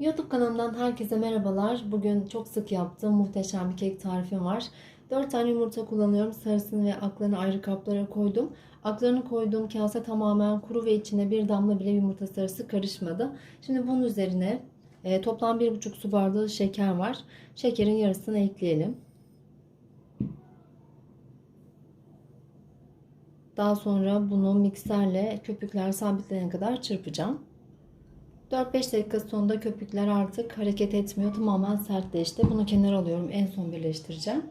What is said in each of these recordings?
YouTube kanalımdan herkese merhabalar. Bugün çok sık yaptığım muhteşem bir kek tarifim var. 4 tane yumurta kullanıyorum. Sarısını ve aklarını ayrı kaplara koydum. Aklarını koyduğum kase tamamen kuru ve içine bir damla bile yumurta sarısı karışmadı. Şimdi bunun üzerine e, toplam 1,5 su bardağı şeker var. Şekerin yarısını ekleyelim. Daha sonra bunu mikserle köpükler sabitlenene kadar çırpacağım. 4-5 dakika sonunda köpükler artık hareket etmiyor. Tamamen sertleşti. Bunu kenara alıyorum. En son birleştireceğim.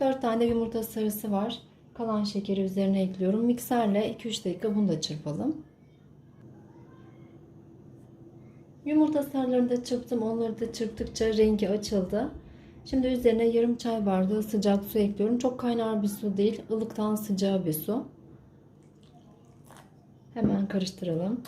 4 tane yumurta sarısı var. Kalan şekeri üzerine ekliyorum. Mikserle 2-3 dakika bunu da çırpalım. Yumurta sarılarını da çırptım. Onları da çırptıkça rengi açıldı. Şimdi üzerine yarım çay bardağı sıcak su ekliyorum. Çok kaynar bir su değil. ılıktan sıcağı bir su. Hemen karıştıralım.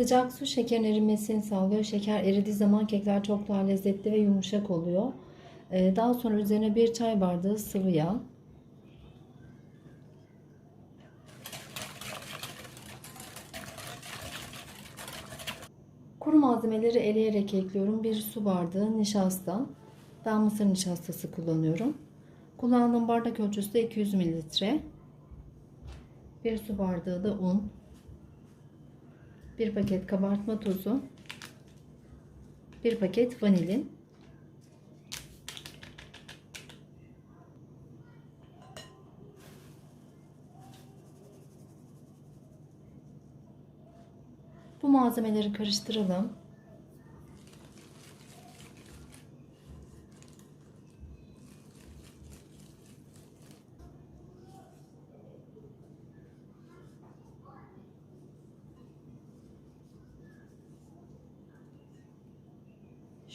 Sıcak su şekerin erimesini sağlıyor. Şeker eridiği zaman kekler çok daha lezzetli ve yumuşak oluyor. Ee, daha sonra üzerine bir çay bardağı sıvı yağ. Kuru malzemeleri eleyerek ekliyorum. Bir su bardağı nişasta. Ben mısır nişastası kullanıyorum. Kullandığım bardak ölçüsü de 200 mililitre. Bir su bardağı da un. 1 paket kabartma tozu, 1 paket vanilin, Bu malzemeleri karıştıralım.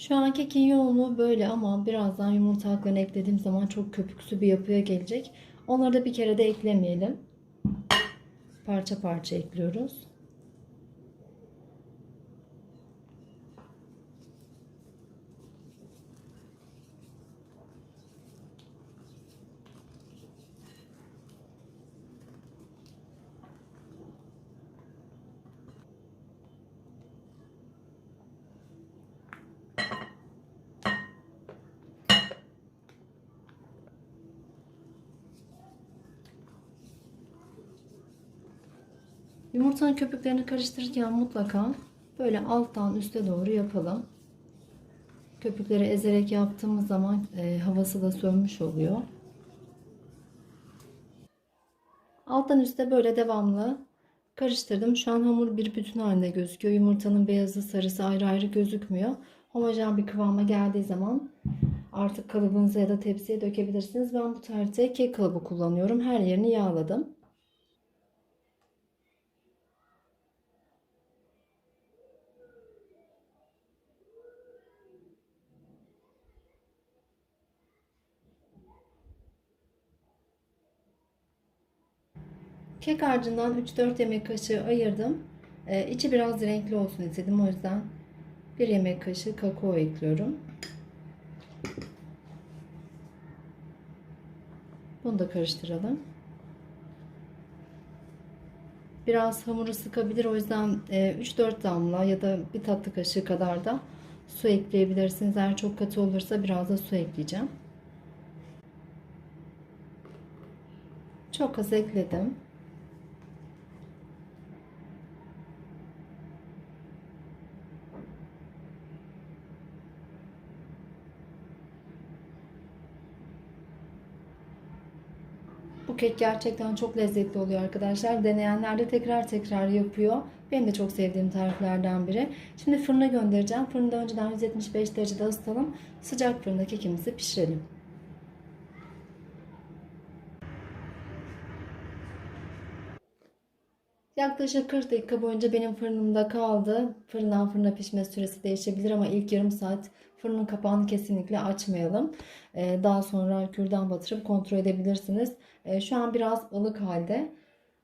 Şu an kekin yoğunluğu böyle ama birazdan yumurta haklarını eklediğim zaman çok köpüksü bir yapıya gelecek. Onları da bir kere de eklemeyelim. Parça parça ekliyoruz. Yumurtanın köpüklerini karıştırırken mutlaka böyle alttan üste doğru yapalım. Köpükleri ezerek yaptığımız zaman e, havası da sönmüş oluyor. Alttan üste böyle devamlı karıştırdım. Şu an hamur bir bütün halinde gözüküyor. Yumurtanın beyazı sarısı ayrı ayrı gözükmüyor. Homojen bir kıvama geldiği zaman artık kalıbınıza ya da tepsiye dökebilirsiniz. Ben bu tarihte kek kalıbı kullanıyorum. Her yerini yağladım. Kek harcından 3-4 yemek kaşığı ayırdım. Ee, içi biraz renkli olsun istedim. O yüzden 1 yemek kaşığı kakao ekliyorum. Bunu da karıştıralım. Biraz hamuru sıkabilir. O yüzden 3-4 e, damla ya da bir tatlı kaşığı kadar da su ekleyebilirsiniz. Eğer çok katı olursa biraz da su ekleyeceğim. Çok az ekledim. Bu kek gerçekten çok lezzetli oluyor arkadaşlar. Deneyenler de tekrar tekrar yapıyor. Benim de çok sevdiğim tariflerden biri. Şimdi fırına göndereceğim. Fırında önceden 175 derecede ısıtalım. Sıcak fırında kekimizi pişirelim. Yaklaşık 40 dakika boyunca benim fırınımda kaldı. Fırından fırına pişme süresi değişebilir ama ilk yarım saat fırının kapağını kesinlikle açmayalım. Ee, daha sonra kürdan batırıp kontrol edebilirsiniz. Ee, şu an biraz ılık halde.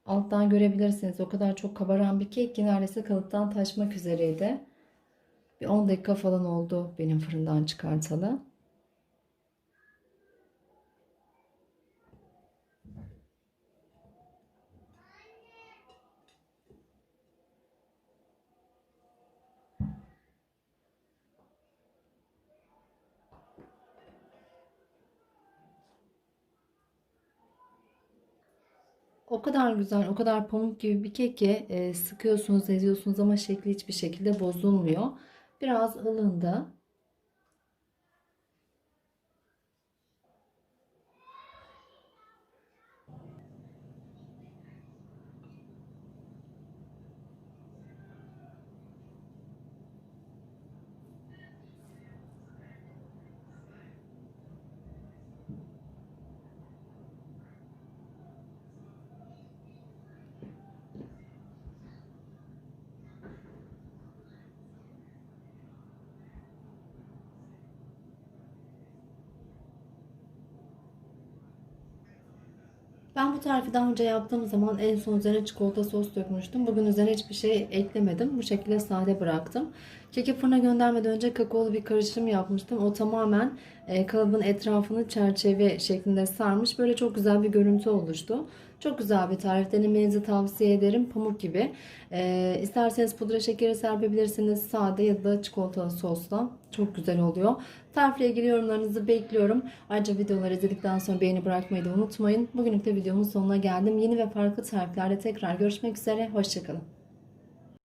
Alttan görebilirsiniz. O kadar çok kabaran bir kek ki neredeyse kalıptan taşmak üzereydi. Bir 10 dakika falan oldu benim fırından çıkartalı. O kadar güzel, o kadar pamuk gibi bir kek ki e, sıkıyorsunuz, eziyorsunuz ama şekli hiçbir şekilde bozulmuyor. Biraz ılındı. Ben bu tarifi daha önce yaptığım zaman en son üzerine çikolata sos dökmüştüm. Bugün üzerine hiçbir şey eklemedim. Bu şekilde sade bıraktım. Keki fırına göndermeden önce kakaolu bir karışım yapmıştım. O tamamen e, kalıbın etrafını çerçeve şeklinde sarmış. Böyle çok güzel bir görüntü oluştu. Çok güzel bir tarif. Denemenizi tavsiye ederim. Pamuk gibi. E, isterseniz pudra şekeri serpebilirsiniz. Sade ya da çikolatalı sosla. Çok güzel oluyor. Tarifle ilgili yorumlarınızı bekliyorum. Ayrıca videoları izledikten sonra beğeni bırakmayı da unutmayın. Bugünlük de videomun sonuna geldim. Yeni ve farklı tariflerle tekrar görüşmek üzere. Hoşçakalın.